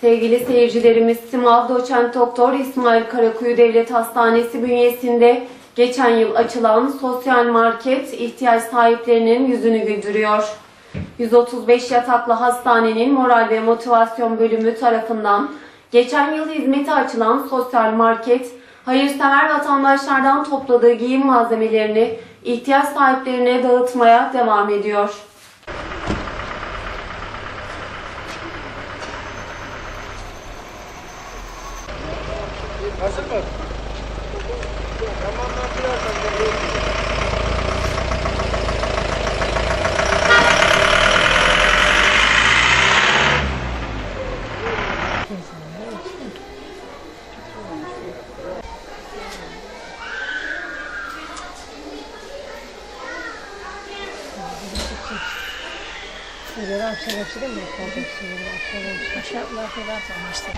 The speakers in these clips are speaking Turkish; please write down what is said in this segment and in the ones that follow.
Sevgili seyircilerimiz, Simav Doçent Doktor İsmail Karakuyu Devlet Hastanesi bünyesinde geçen yıl açılan sosyal market ihtiyaç sahiplerinin yüzünü güldürüyor. 135 yataklı hastanenin moral ve motivasyon bölümü tarafından geçen yıl hizmete açılan sosyal market, hayırsever vatandaşlardan topladığı giyim malzemelerini ihtiyaç sahiplerine dağıtmaya devam ediyor. Hazır mı? Tamam ben birazdan geliyorum. Böyle akşam hepsi mi? Kardeşim, akşam hepsi. Aşağılar falan tanıştı.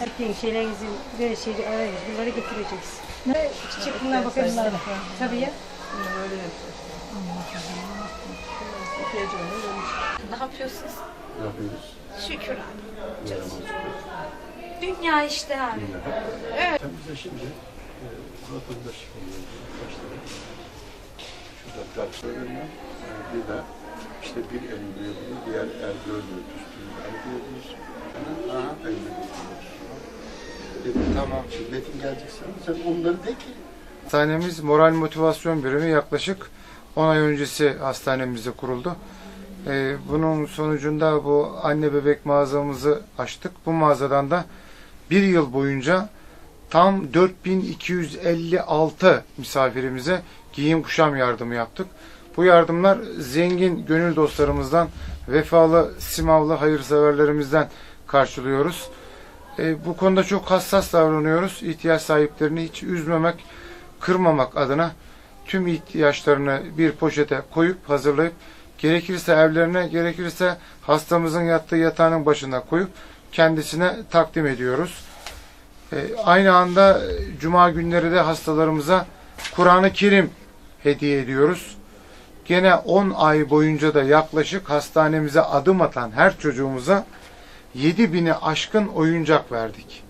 Erkeğin şeylerinizi böyle şeyleri arayız. Bunları getireceğiz. Ne? Çiçek bunlar bunlara. Tabii ya. Ne yapıyorsunuz? Ne yapıyoruz? Şükür abi. Dünya işte abi. Sen bize şimdi e, vatandaş başlayalım. Şurada platformuna e, bir de işte bir elin büyüklüğü, diğer el gördüğü üstünü alıyoruz. Aha, elini götürüyoruz. Dedim tamam şimdi Metin geleceksin sen onları de ki Hastanemiz moral motivasyon birimi yaklaşık 10 ay öncesi hastanemizde kuruldu. Ee, bunun sonucunda bu anne bebek mağazamızı açtık. Bu mağazadan da bir yıl boyunca tam 4256 misafirimize giyim kuşam yardımı yaptık. Bu yardımlar zengin gönül dostlarımızdan, vefalı, simavlı hayırseverlerimizden karşılıyoruz. E, bu konuda çok hassas davranıyoruz. İhtiyaç sahiplerini hiç üzmemek, kırmamak adına tüm ihtiyaçlarını bir poşete koyup hazırlayıp gerekirse evlerine, gerekirse hastamızın yattığı yatağının başına koyup kendisine takdim ediyoruz. E, aynı anda e, cuma günleri de hastalarımıza Kur'an-ı Kerim hediye ediyoruz. Gene 10 ay boyunca da yaklaşık hastanemize adım atan her çocuğumuza 7000'i aşkın oyuncak verdik.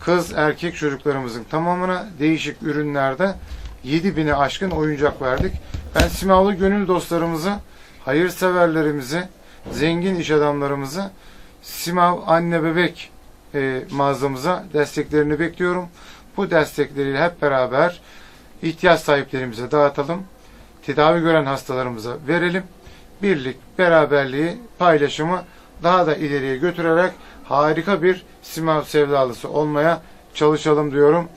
Kız erkek çocuklarımızın tamamına değişik ürünlerde 7000'i aşkın oyuncak verdik. Ben Simavlı gönül dostlarımızı, hayırseverlerimizi, zengin iş adamlarımızı Simav anne bebek e, mağazamıza desteklerini bekliyorum. Bu destekleri hep beraber ihtiyaç sahiplerimize dağıtalım. Tedavi gören hastalarımıza verelim. Birlik, beraberliği, paylaşımı daha da ileriye götürerek harika bir Simav sevdalısı olmaya çalışalım diyorum.